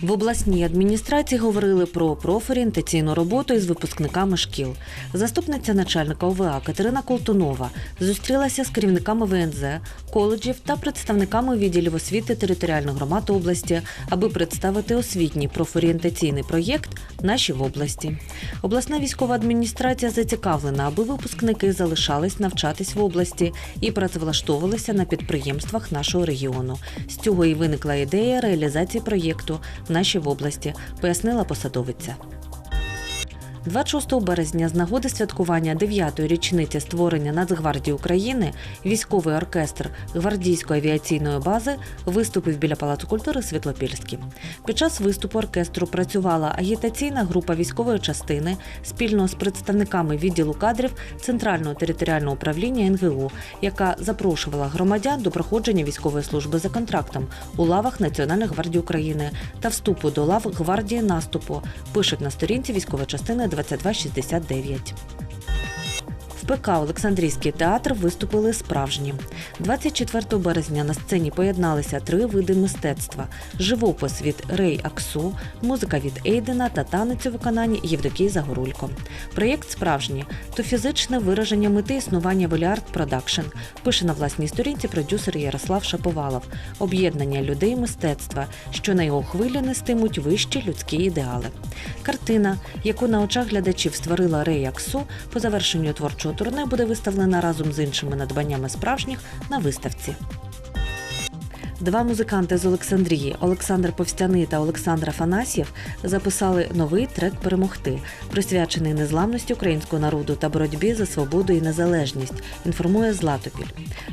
В обласній адміністрації говорили про профорієнтаційну роботу із випускниками шкіл. Заступниця начальника ОВА Катерина Колтунова зустрілася з керівниками ВНЗ, коледжів та представниками відділів освіти територіальних громад області, аби представити освітній профорієнтаційний проєкт Наші в області. Обласна військова адміністрація зацікавлена, аби випускники залишались навчатись в області і працевлаштовувалися на підприємствах нашого регіону. З цього і виникла ідея реалізації проєкту В області, пояснила посадовиця. 26 березня з нагоди святкування 9-ї річниці створення Нацгвардії України військовий оркестр гвардійської авіаційної бази виступив біля Палацу культури Світлопільський. Під час виступу оркестру працювала агітаційна група військової частини спільно з представниками відділу кадрів Центрального територіального управління НГУ, яка запрошувала громадян до проходження військової служби за контрактом у лавах Національної гвардії України та вступу до лав гвардії наступу. Пишуть на сторінці військової частини 2269. ПК Олександрійський театр виступили справжні. 24 березня на сцені поєдналися три види мистецтва: живопис від Рей Аксу, музика від Ейдена та танець у виконанні Євдокії Загорулько. Проєкт справжній то фізичне вираження мети існування Веліарт Продакшн. Пише на власній сторінці продюсер Ярослав Шаповалов. Об'єднання людей мистецтва, що на його хвилі нестимуть вищі людські ідеали. Картина, яку на очах глядачів створила Рей Аксу, по завершенню творчого турне буде виставлена разом з іншими надбаннями справжніх на виставці. Два музиканти з Олександрії Олександр Повстяний та Олександр Афанасьєв записали новий трек Перемогти, присвячений незламності українського народу та боротьбі за свободу і незалежність. Інформує Златопіль.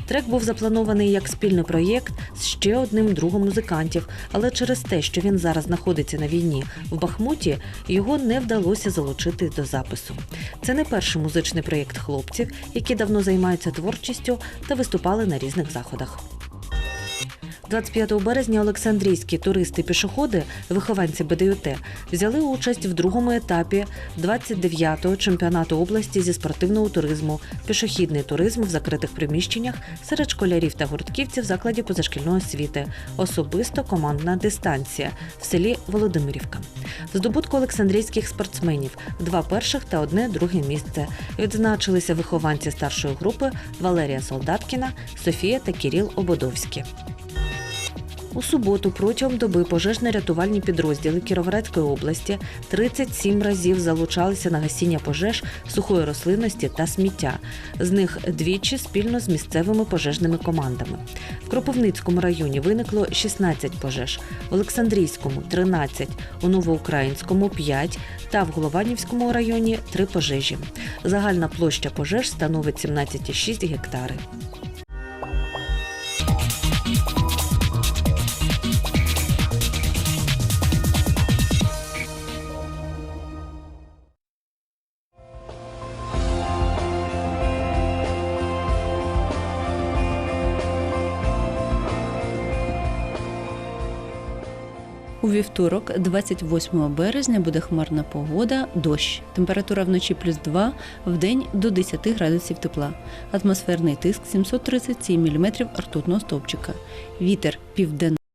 Трек був запланований як спільний проєкт з ще одним другом музикантів, але через те, що він зараз знаходиться на війні в Бахмуті, його не вдалося залучити до запису. Це не перший музичний проєкт хлопців, які давно займаються творчістю та виступали на різних заходах. 25 березня Олександрійські туристи-пішоходи, вихованці БДЮТ, взяли участь в другому етапі 29-го чемпіонату області зі спортивного туризму, пішохідний туризм в закритих приміщеннях серед школярів та гуртківців закладів позашкільної освіти, особисто командна дистанція в селі Володимирівка. Здобутку олександрійських спортсменів два перших та одне друге місце. Відзначилися вихованці старшої групи Валерія Солдаткіна, Софія та Кіріл Ободовські. У суботу протягом доби пожежно-рятувальні підрозділи Кіровоградської області 37 разів залучалися на гасіння пожеж сухої рослинності та сміття. З них двічі спільно з місцевими пожежними командами. В Кропивницькому районі виникло 16 пожеж, в Олександрійському 13, у Новоукраїнському 5 та в Голованівському районі 3 пожежі. Загальна площа пожеж становить 17,6 гектари. У вівторок, 28 березня, буде хмарна погода, дощ. Температура вночі плюс 2, вдень до 10 градусів тепла. Атмосферний тиск 737 мм ртутного стовпчика. Вітер південний.